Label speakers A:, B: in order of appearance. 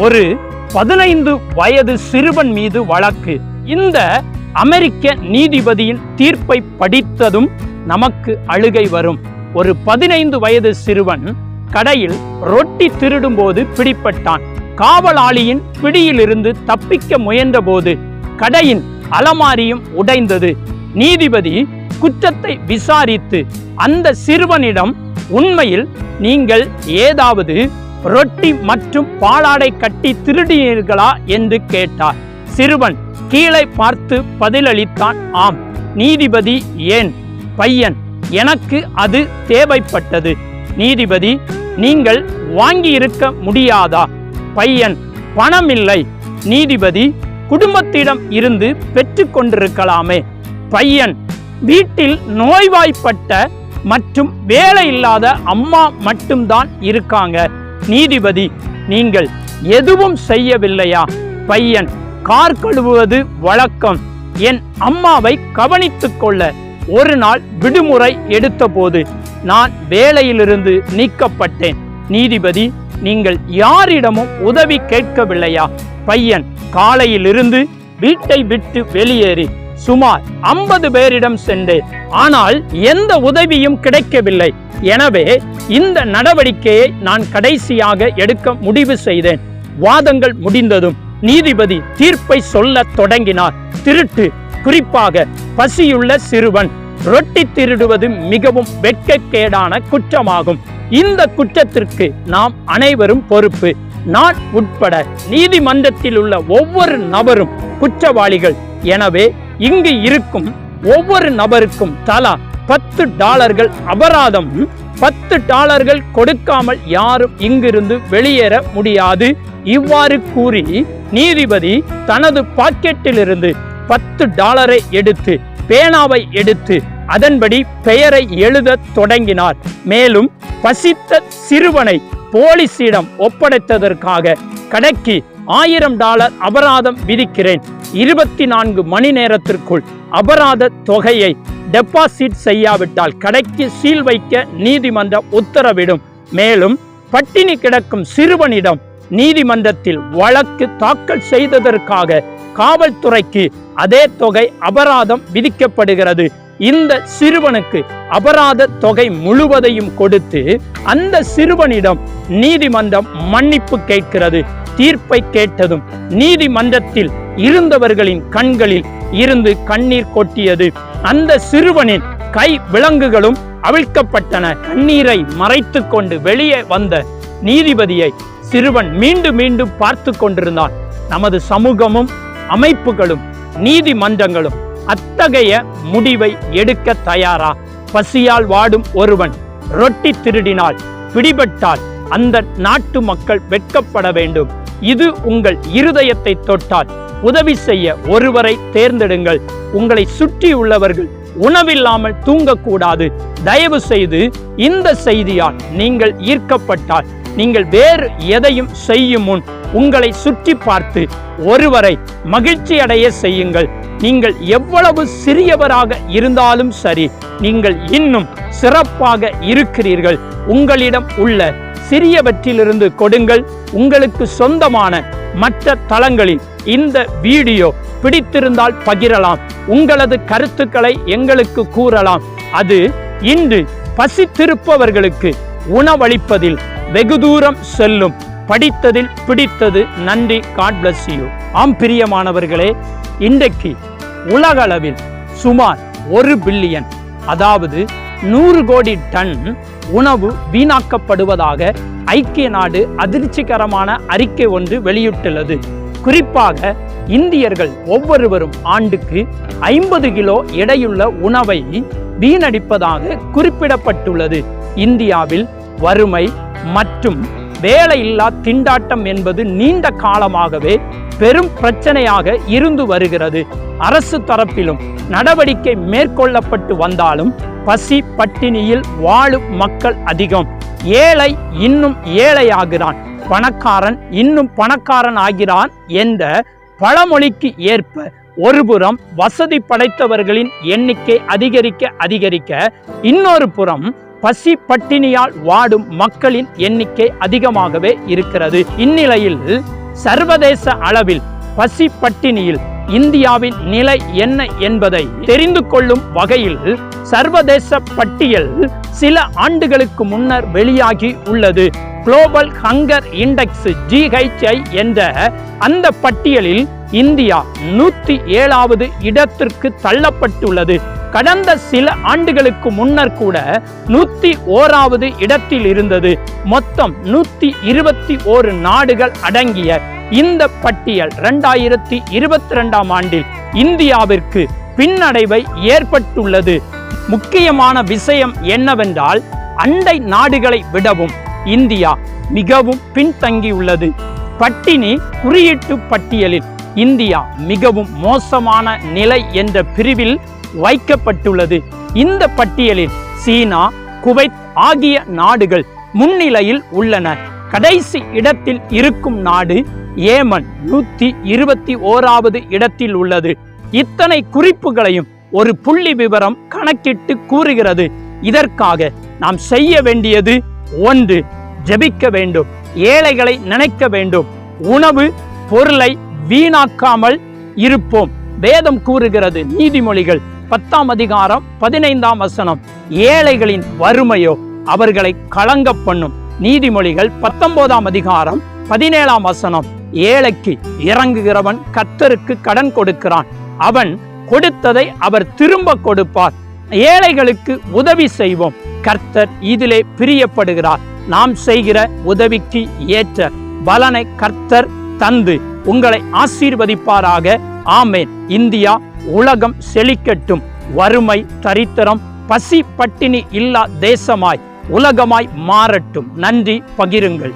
A: ஒரு பதினைந்து வயது சிறுவன் மீது வழக்கு. இந்த அமெரிக்க நீதிபதியின் தீர்ப்பை படித்ததும் நமக்கு அழுகை வரும். ஒரு பதினைந்து வயது சிறுவன் கடையில் ரொட்டி திருடும்போது பிடிப்பட்டான் காவலாளியின் பிடியிலிருந்து தப்பிக்க முயன்றபோது கடையின் அலமாரியும் உடைந்தது. நீதிபதி குற்றத்தை விசாரித்து அந்த சிறுவனிடம் உண்மையில் நீங்கள் ஏதாவது ரொட்டி மற்றும் பாலாடை கட்டி திருடினீர்களா என்று கேட்டார். சிறுவன் கீழே பார்த்து பதிலளித்தான் ஆம் நீதிபதி ஏன்? பையன் எனக்கு அது தேவைப்பட்டது. நீதிபதி நீங்கள் வாங்கி இருக்க முடியாதா? பையன் பணமில்லை. நீதிபதி குடும்பத்திடம் இருந்து பெற்று கொண்டிருக்கலாமே. பையன் வீட்டில் நோய்வாய்ப்பட்ட மற்றும் வேலை இல்லாத அம்மா மட்டும்தான் இருக்காங்க. நீதிபதி நீங்கள் எதுவும் செய்யவில்லையா? பையன் கார் கழுவுவது வழக்கம். என் அம்மாவை கவனித்துக் கொள்ள ஒரு நாள் விடுமுறை எடுத்தபோது நான் வேலையிலிருந்து நீக்கப்பட்டேன். நீதிபதி நீங்கள் யாரிடமும் உதவி கேட்கவில்லையா? பையன் காலையிலிருந்து வீட்டை விட்டு வெளியேறி சுமார் ஐம்பது பேரிடம் சென்றேன். ஆனால் எந்த உதவியும் கிடைக்கவில்லை. எனவே இந்த நடவடிக்கையை நான் கடைசியாக எடுக்க முடிவு செய்தேன். வாதங்கள் முடிந்ததும் நீதிபதி தீர்ப்பை சொல்ல தொடங்கினார். திருட்டு குறிப்பாக பசியுள்ள சிறுவன். ரொட்டி திருடுவது மிகவும் வெட்கக்கேடான குற்றமாகும். இந்த குற்றத்திற்கு நாம் அனைவரும் பொறுப்பு. நான் உட்பட நீதிமன்றத்தில் உள்ள ஒவ்வொரு நபரும் குற்றவாளிகள். எனவே இங்கு இருக்கும் ஒவ்வொரு நபருக்கும் தலா பத்து டாலர்கள் அபராதம். பத்து டாலர்கள் கொடுக்காமல் யாரும் இங்கிருந்து வெளியேற முடியாது. இவ்வாறு கூறி நீதிபதி தனது பாக்கெட்டிலிருந்து பத்து டாலரை எடுத்து பேனாவை எடுத்து அதன்படி பெயரை எழுத தொடங்கினார். மேலும் பசித்த சிறுவனை போலீசிடம் ஒப்படைத்ததற்காக கடைக்கு ஆயிரம் டாலர் அபராதம் விதிக்கிறேன். இருபத்தி நான்கு மணி நேரத்திற்குள் அபராத தொகையை டெபாசிட் செய்யாவிட்டால் கடைக்கு சீல் வைக்க நீதிமன்றம் உத்தரவிடும். மேலும் பட்டினி கிடக்கும் சிறுவனிடம் நீதிமன்றத்தில் வழக்கு தாக்கல் செய்ததற்காக காவல்துறைக்கு அதே தொகை அபராதம் விதிக்கப்படுகிறது. இந்த சிறுவனுக்கு அபராத தொகை முழுவதையும் கொடுத்து அந்த சிறுவனிடம் நீதிமன்றம் மன்னிப்பு கேட்கிறது. தீர்ப்பை கேட்டதும் நீதிமன்றத்தில் இருந்தவர்களின் கண்களில் இருந்து கண்ணீர் கொட்டியது. அந்த சிறுவனின் கை விலங்குகளும் அவிழ்க்கப்பட்டன. கண்ணீரை மறைத்து கொண்டு வெளியே வந்த நீதிபதியை சிறுவன் மீண்டும் மீண்டும் பார்த்து கொண்டிருந்தான். நமது சமூகமும் அமைப்புகளும் நீதிமன்றங்களும் அத்தகைய முடிவை எடுக்க தயாரா? பசியால் வாடும் ஒருவன் ரொட்டி திருடினால் பிடிபட்டால் அந்த நாட்டு மக்கள் வெட்கப்பட வேண்டும். இது உங்கள் இருதயத்தை தொட்டால் உதவி செய்ய ஒருவரை தேர்ந்தெடுங்கள். உங்களை சுற்றி உள்ளவர்கள் உணவில்லாமல் தூங்கக்கூடாது. தயவு செய்து இந்த செய்தியால் நீங்கள் ஈர்க்கப்பட்டால் நீங்கள் வேறு எதையும் செய்யும் முன் உங்களை சுற்றி பார்த்து ஒருவரை மகிழ்ச்சி அடைய செய்யுங்கள். நீங்கள் எவ்வளவு சிறியவராக இருந்தாலும் சரி நீங்கள் இன்னும் சிறப்பாக இருக்கிறீர்கள். உங்களிடம் உள்ள சிறியவற்றிலிருந்து கொடுங்கள் உங்களுக்கு சொந்தமான மற்ற தளங்களில் இந்த வீடியோ பிடித்திருந்தால் பகிரலாம். உங்களது கருத்துக்களை எங்களுக்கு கூறலாம். அது இன்று பசித்திருப்பவர்களுக்கு உணவளிப்பதில் வெகு தூரம் செல்லும். படித்ததில் பிடித்தது நன்றி. காட் பிளஸ் யூ ஆம் பிரியமானவர்களே இன்றைக்கு உலகளவில் சுமார் ஒரு பில்லியன் அதாவது நூறு கோடி டன் உணவு வீணாக்கப்படுவதாக ஐக்கிய நாடு அதிர்ச்சிகரமான அறிக்கை ஒன்று வெளியிட்டுள்ளது. குறிப்பாக இந்தியர்கள் ஒவ்வொருவரும் ஆண்டுக்கு ஐம்பது கிலோ எடையுள்ள உணவை வீணடிப்பதாக குறிப்பிடப்பட்டுள்ளது. இந்தியாவில் வறுமை மற்றும் வேலையில்லா திண்டாட்டம் என்பது நீண்ட காலமாகவே பெரும் பிரச்சனையாக இருந்து வருகிறது. அரசு தரப்பிலும் நடவடிக்கை மேற்கொள்ளப்பட்டு வந்தாலும் பசி பட்டினியில் வாழும் மக்கள் அதிகம். ஏழை இன்னும் ஏழையாகிறான். பணக்காரன் இன்னும் பணக்காரன் ஆகிறான் என்ற பழமொழிக்கு ஏற்ப ஒருபுறம் வசதி படைத்தவர்களின் எண்ணிக்கை அதிகரிக்க அதிகரிக்க இன்னொரு புறம் பசி பட்டினியால் வாடும் மக்களின் எண்ணிக்கை அதிகமாகவே இருக்கிறது. இந்நிலையில் சர்வதேச அளவில் பசி பட்டினியில் இந்தியாவின் நிலை என்ன என்பதை தெரிந்து கொள்ளும் வகையில் சர்வதேச பட்டியல் சில ஆண்டுகளுக்கு முன்னர் வெளியாகி உள்ளது. குளோபல் ஹங்கர் இண்டெக்ஸ் ஜிஹெச்ஐ என்ற அந்த பட்டியலில் இந்தியா நூற்றி ஏழாவது இடத்திற்கு தள்ளப்பட்டுள்ளது. கடந்த சில ஆண்டுகளுக்கு முன்னர் கூட நூத்தி ஓராவது இடத்தில் இருந்தது. மொத்தம் நூத்தி இருபத்தி ஓரு நாடுகள் அடங்கிய இந்த பட்டியல் ரெண்டாயிரத்தி இருபத்தி ரெண்டாம் ஆண்டில் இந்தியாவிற்கு பின்னடைவை ஏற்பட்டுள்ளது. முக்கியமான விஷயம் என்னவென்றால் அண்டை நாடுகளை விடவும் இந்தியா மிகவும் பின்தங்கியுள்ளது. பட்டினி குறியீட்டு பட்டியலில் இந்தியா மிகவும் மோசமான நிலை என்ற பிரிவில் வைக்கப்பட்டுள்ளது. இந்த பட்டியலில் சீனா குவைத் ஆகிய நாடுகள் முன்னிலையில் உள்ளன. கடைசி இடத்தில் இருக்கும் நாடு ஏமன் நூத்தி இருபத்தி ஓராவது இடத்தில் உள்ளது. இத்தனை குறிப்புகளையும் ஒரு புள்ளி விவரம் கணக்கிட்டு கூறுகிறது. இதற்காக நாம் செய்ய வேண்டியது ஒன்று ஜெபிக்க வேண்டும் ஏழைகளை நினைக்க வேண்டும். உணவு பொருளை வீணாக்காமல் இருப்போம். வேதம் கூறுகிறது நீதிமொழிகள் பத்தாம் அதிகாரம் பதினைந்தாம் வசனம். ஏழைகளின் வறுமையோ அவர்களை கலங்க பண்ணும். நீதிமொழிகள் பத்தொன்பதாம் அதிகாரம் பதினேழாம் வசனம். ஏழைக்கு இறங்குகிறவன் கத்தருக்கு கடன் கொடுக்கிறான். அவன் கொடுத்ததை அவர் திரும்ப கொடுப்பார். ஏழைகளுக்கு உதவி செய்வோம். கர்த்தர் இதிலே பிரியப்படுகிறார். நாம் செய்கிற உதவிக்கு ஏற்ற பலனை கர்த்தர் தந்து உங்களை ஆசீர்வதிப்பாராக. ஆமேன். இந்தியா உலகம் செழிக்கட்டும். வறுமை தரித்திரம் பசி பட்டினி இல்லா தேசமாய் உலகமாய் மாறட்டும். நன்றி பகிருங்கள்.